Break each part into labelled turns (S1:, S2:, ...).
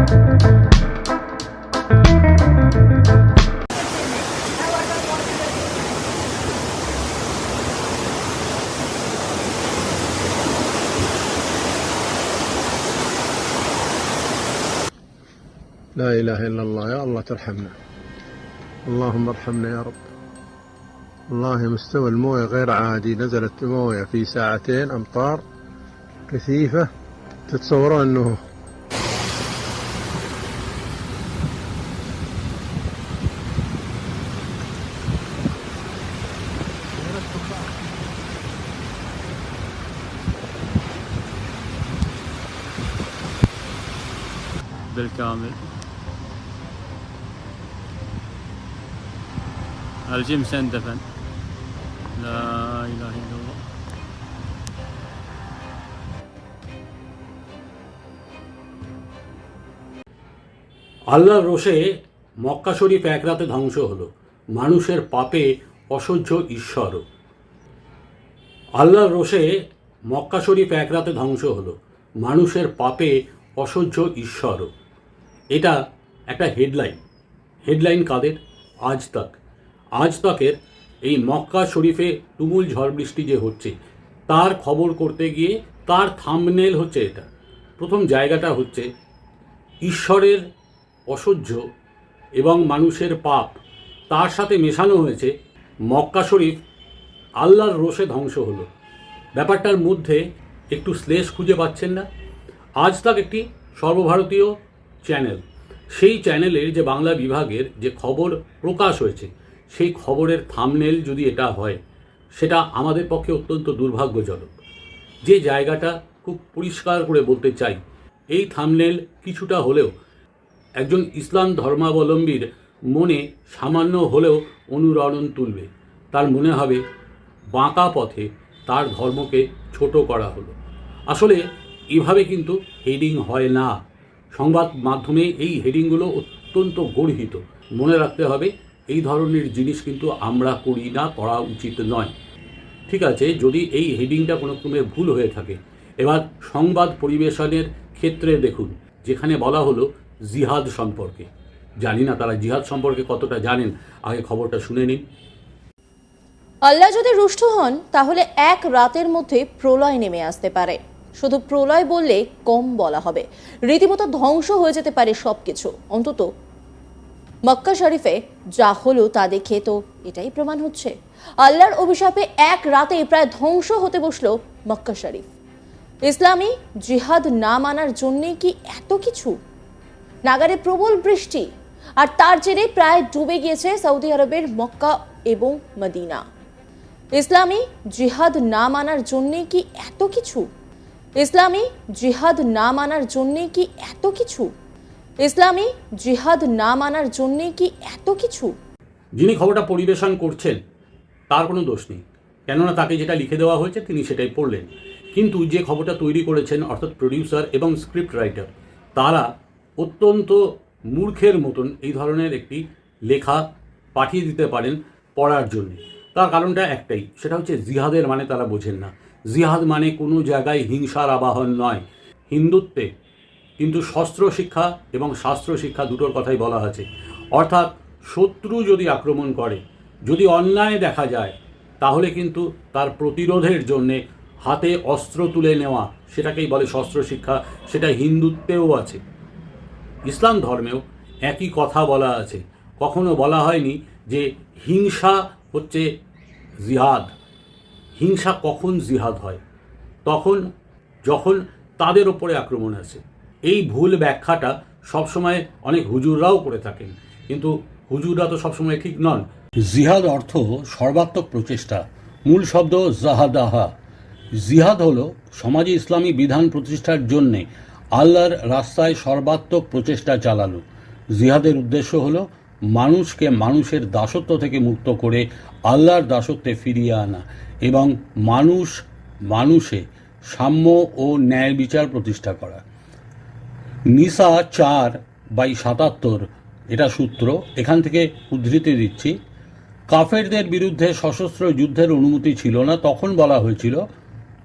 S1: لا إله إلا الله يا الله ترحمنا. اللهم ارحمنا يا رب. والله مستوى الموية غير عادي نزلت موية في ساعتين أمطار كثيفة تتصورون أنه
S2: بالكامل الجيم اندفن لا اله الا الله
S3: আল্লাহর রোষে মক্কা শরীফ এক রাতে ধ্বংস হলো মানুষের পাপে অসহ্য ঈশ্বর আল্লাহর রোষে মক্কা শরীফ এক রাতে ধ্বংস হলো মানুষের পাপে অসহ্য ঈশ্বর এটা একটা হেডলাইন হেডলাইন কাদের? আজ তাক। আজ তাকের এই মক্কা শরীফে তুমুল ঝড় বৃষ্টি যে হচ্ছে, তার খবর করতে গিয়ে তার থামনেল হচ্ছে এটা। প্রথম জায়গাটা হচ্ছে, ঈশ্বরের অসহ্য এবং মানুষের পাপ, তার সাথে মেশানো হয়েছে, মক্কা শরীফ আল্লাহর রোষে ধ্বংস হলো। ব্যাপারটার মধ্যে একটু শ্লেষ খুঁজে পাচ্ছেন না? আজ তাক একটি সর্বভারতীয় চ্যানেল সেই চ্যানেলের যে বাংলা বিভাগের যে খবর প্রকাশ হয়েছে, সেই খবরের থামনেল যদি এটা হয়, সেটা আমাদের পক্ষে অত্যন্ত দুর্ভাগ্যজনক। যে জায়গাটা খুব পরিষ্কার করে বলতে চাই, এই থামনেল কিছুটা হলেও একজন ইসলাম ধর্মাবলম্বীর মনে সামান্য হলেও অনুরণন তুলবে। তার মনে হবে, বাঁকা পথে তার ধর্মকে ছোট করা হলো। আসলে এভাবে কিন্তু হেডিং হয় না। সংবাদ মাধ্যমে এই হেডিংগুলো অত্যন্ত গর্হিত। মনে রাখতে হবে, এই ধরনের জিনিস কিন্তু আমরা করি না, করা উচিত নয়। ঠিক আছে, যদি এই হেডিংটা কোনো ক্রমে ভুল হয়ে থাকে, এবার সংবাদ পরিবেশনের ক্ষেত্রে দেখুন, যেখানে বলা হলো জিহাদ সম্পর্কে। জানি না তারা জিহাদ সম্পর্কে কতটা জানেন, আগে খবরটা শুনে নিন।
S4: আল্লাহ যদি রুষ্ট হন, তাহলে এক রাতের মধ্যে প্রলয় নেমে আসতে পারে। শুধু প্রলয় বললে কম বলা হবে। রীতিমতো ধ্বংস হয়ে যেতে পারে সবকিছু। অন্তত মক্কা শরীফে যা হলো তা দেখে তো এটাই প্রমাণ হচ্ছে। আল্লাহর অভিশাপে এক রাতে প্রায় ধ্বংস হতে বসল মক্কা শরীফ। ইসলামী জিহাদ না মানার জন্যে কি এত কিছু? নাগারে প্রবল বৃষ্টি, আর তার জেরে প্রায় ডুবে গিয়েছে সৌদি আরবের মক্কা এবং মদিনা। ইসলামী জিহাদ না মানার জন্যে কি এত কিছু? ইসলামী জিহাদ না মানার জন্যে কি এত কিছু? ইসলামী জিহাদ না মানার জন্যে কি এত কিছু?
S3: যিনি খবরটা পরিবেশন করছেন, তার কোনো দোষ নেই। কেননা তাকে যেটা লিখে দেওয়া হয়েছে, তিনি সেটাই পড়লেন। কিন্তু যে খবরটা তৈরি করেছেন, অর্থাৎ প্রডিউসার এবং স্ক্রিপ্ট রাইটার তারা অত্যন্ত মূর্খের মতন এই ধরনের একটি লেখা পাঠিয়ে দিতে পারেন পড়ার জন্য। তার কারণটা একটাই, সেটা হচ্ছে জিহাদের মানে তারা বোঝেন না। জিহাদ মানে কোনো জায়গায় হিংসার আবাহন নয়। হিন্দুত্বে কিন্তু শস্ত্র শিক্ষা এবং শাস্ত্র শিক্ষা দুটোর কথাই বলা আছে। অর্থাৎ শত্রু যদি আক্রমণ করে, যদি অন্যায় দেখা যায়, তাহলে কিন্তু তার প্রতিরোধের জন্যে হাতে অস্ত্র তুলে নেওয়া, সেটাকেই বলে শস্ত্র শিক্ষা, সেটা হিন্দুত্বেও আছে। ইসলাম ধর্মেও একই কথা বলা আছে। কখনো বলা হয়নি যে হিংসা হচ্ছে জিহাদ। হিংসা কখন জিহাদ হয়? তখন যখন তাদের ওপরে আক্রমণ আছে। এই ভুল ব্যাখ্যাটা সবসময় অনেক হুজুররাও করে থাকেন। কিন্তু হুজুররা তো সবসময় ঠিক নন। জিহাদ অর্থ সর্বাত্মক প্রচেষ্টা। মূল শব্দ জাহাদাহা। জিহাদ হলো সমাজে ইসলামী বিধান প্রতিষ্ঠার জন্যে আল্লাহর রাস্তায় সর্বাত্মক প্রচেষ্টা চালানো। জিহাদের উদ্দেশ্য হলো মানুষকে মানুষের দাসত্ব থেকে মুক্ত করে আল্লাহর দাসত্বে ফিরিয়ে আনা এবং মানুষ মানুষে সাম্য ও ন্যায় বিচার প্রতিষ্ঠা করা। নিসা চার বাই সাতাত্তর, এটা সূত্র, এখান থেকে উদ্ধৃতি দিচ্ছি। কাফেরদের বিরুদ্ধে সশস্ত্র যুদ্ধের অনুমতি ছিল না, তখন বলা হয়েছিল,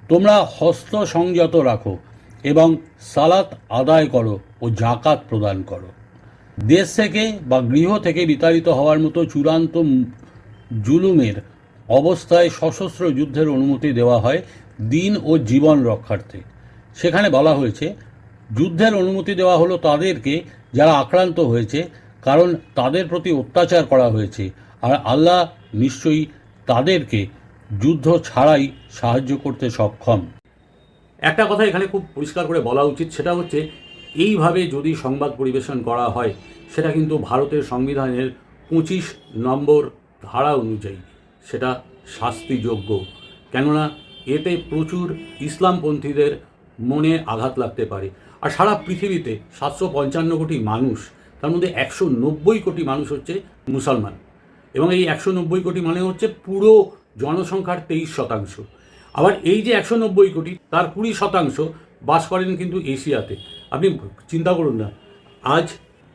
S3: তোমরা হস্ত সংযত রাখো এবং সালাত আদায় করো ও জাকাত প্রদান করো। দেশ থেকে বা গৃহ থেকে বিতাড়িত হওয়ার মতো চূড়ান্ত জুলুমের অবস্থায় সশস্ত্র যুদ্ধের অনুমতি দেওয়া হয় দিন ও জীবন রক্ষার্থে। সেখানে বলা হয়েছে, যুদ্ধের অনুমতি দেওয়া হলো তাদেরকে যারা আক্রান্ত হয়েছে, কারণ তাদের প্রতি অত্যাচার করা হয়েছে। আর আল্লাহ নিশ্চয়ই তাদেরকে যুদ্ধ ছাড়াই সাহায্য করতে সক্ষম। একটা কথা এখানে খুব পরিষ্কার করে বলা উচিত, সেটা হচ্ছে এইভাবে যদি সংবাদ পরিবেশন করা হয়, সেটা কিন্তু ভারতের সংবিধানের পঁচিশ নম্বর ধারা অনুযায়ী সেটা শাস্তিযোগ্য। কেননা, এতে প্রচুর ইসলামপন্থীদের মনে আঘাত লাগতে পারে। আর সারা পৃথিবীতে সাতশো পঞ্চান্ন কোটি মানুষ, তার মধ্যে একশো নব্বই কোটি মানুষ হচ্ছে মুসলমান। এবং এই একশো নব্বই কোটি মানে হচ্ছে পুরো জনসংখ্যার তেইশ শতাংশ। আবার এই যে একশো নব্বই কোটি, তার কুড়ি শতাংশ বাস করেন কিন্তু এশিয়াতে। আপনি চিন্তা করুন না। আজ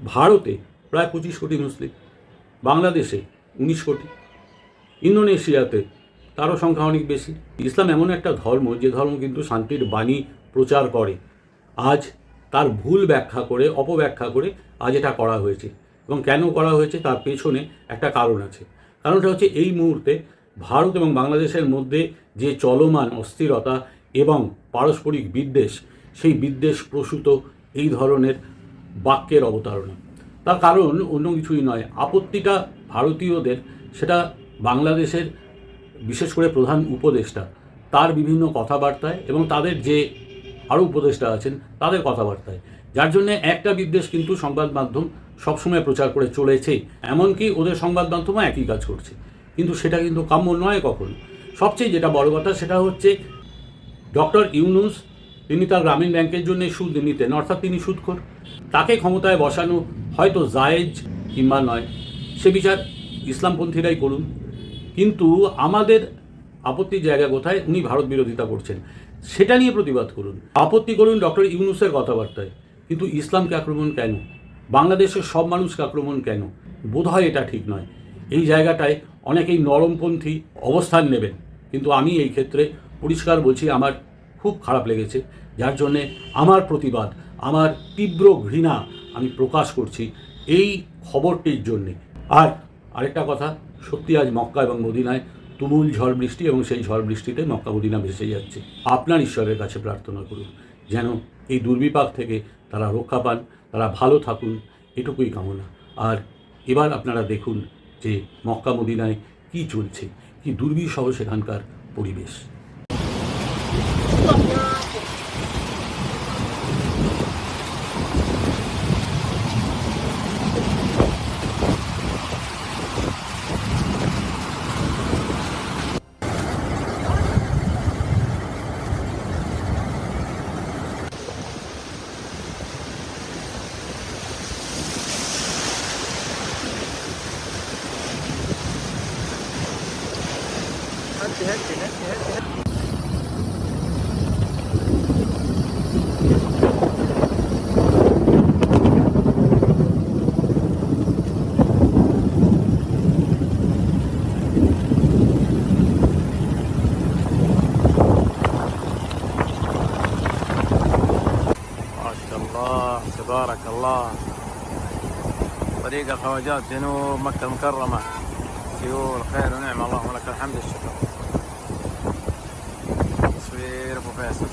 S3: ভারতে প্রায় পঁচিশ কোটি মুসলিম। বাংলাদেশে উনিশ কোটি। ইন্দোনেশিয়াতে তারও সংখ্যা অনেক বেশি। ইসলাম এমন একটা ধর্ম, যে ধর্ম কিন্তু শান্তির বাণী প্রচার করে। আজ তার ভুল ব্যাখ্যা করে, অপব্যাখ্যা করে আজ এটা করা হয়েছে। এবং কেন করা হয়েছে তার পেছনে একটা কারণ আছে। কারণটা হচ্ছে এই মুহূর্তে ভারত এবং বাংলাদেশের মধ্যে যে চলমান অস্থিরতা এবং পারস্পরিক বিদ্বেষ সেই বিদ্বেষ প্রসূত এই ধরনের বাক্যের অবতারণা। তার কারণ অন্য কিছুই নয়, আপত্তিটা ভারতীয়দের, সেটা বাংলাদেশের বিশেষ করে প্রধান উপদেষ্টা, তার বিভিন্ন কথাবার্তায় এবং তাদের যে আরও উপদেষ্টা আছেন, তাদের কথাবার্তায়। যার জন্য একটা বিদ্বেষ কিন্তু সংবাদ মাধ্যম সবসময় প্রচার করে চলেছে, এমনকি ওদের সংবাদ মাধ্যমও একই কাজ করছে। কিন্তু সেটা কিন্তু কাম্য নয় কখনো। সবচেয়ে যেটা বড় কথা সেটা হচ্ছে ডক্টর ইউনুস তিনি তার গ্রামীণ ব্যাংকের জন্য সুদ নিতেন, অর্থাৎ তিনি সুদখোর। তাকে ক্ষমতায় বসানো হয়তো জায়েজ কিংবা নয়, সে বিচার ইসলামপন্থীরাই করুন। কিন্তু আমাদের আপত্তির জায়গা কোথায়? উনি ভারত বিরোধিতা করছেন। সেটা নিয়ে প্রতিবাদ করুন। আপত্তি করুন ডক্টর ইউনুসের কথাবার্তায়। কিন্তু ইসলামকে আক্রমণ কেন? বাংলাদেশের সব মানুষকে আক্রমণ কেন? বোধহয় এটা ঠিক নয়। এই জায়গাটায় অনেকেই নরমপন্থী অবস্থান নেবেন। কিন্তু আমি এই ক্ষেত্রে পরিষ্কার বলছি, আমার খুব খারাপ লেগেছে। যার জন্যে আমার প্রতিবাদ, আমার তীব্র ঘৃণা আমি প্রকাশ করছি এই খবরটির জন্যে। আর আরেকটা কথা, সত্যি আজ মক্কা এবং মদিনায় তুমুল ঝড় বৃষ্টি এবং সেই ঝড় বৃষ্টিতে মক্কা মদিনা ভেসে যাচ্ছে। আপনার ঈশ্বরের কাছে প্রার্থনা করুন যেন এই দুর্বিপাক থেকে তারা রক্ষা পান, তারা ভালো থাকুন, এটুকুই কামনা। আর এবার আপনারা দেখুন যে মক্কা মদিনায় কি চলছে, কি দুর্বিষহ সেখানকার পরিবেশ।
S5: Look. طريق الخواجات جنوب مكة المكرمة. سيول خير ونعم اللهم لك الحمد. الشكر. تصوير أبو فيصل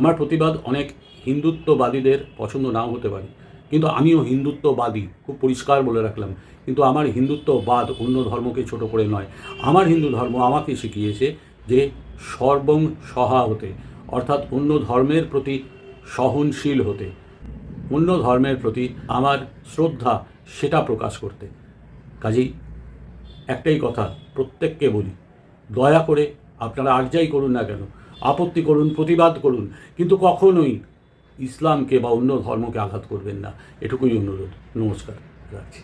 S3: আমার প্রতিবাদ অনেক হিন্দুত্ববাদীদের পছন্দ নাও হতে পারে। কিন্তু আমিও হিন্দুত্ববাদী, খুব পরিষ্কার বলে রাখলাম। কিন্তু আমার হিন্দুত্ববাদ অন্য ধর্মকে ছোট করে নয়। আমার হিন্দু ধর্ম আমাকে শিখিয়েছে যে সর্বং সহা হতে, অর্থাৎ অন্য ধর্মের প্রতি সহনশীল হতে। অন্য ধর্মের প্রতি আমার শ্রদ্ধা, সেটা প্রকাশ করতে। কাজেই একটাই কথা, প্রত্যেককে বলি, দয়া করে আপনারা আর যাই করুন না কেন আপত্তি করুন, প্রতিবাদ করুন, কিন্তু কখনোই ইসলামকে বা অন্য ধর্মকে আঘাত করবেন না। এটুকুই অনুরোধ। নমস্কার। রাখছি।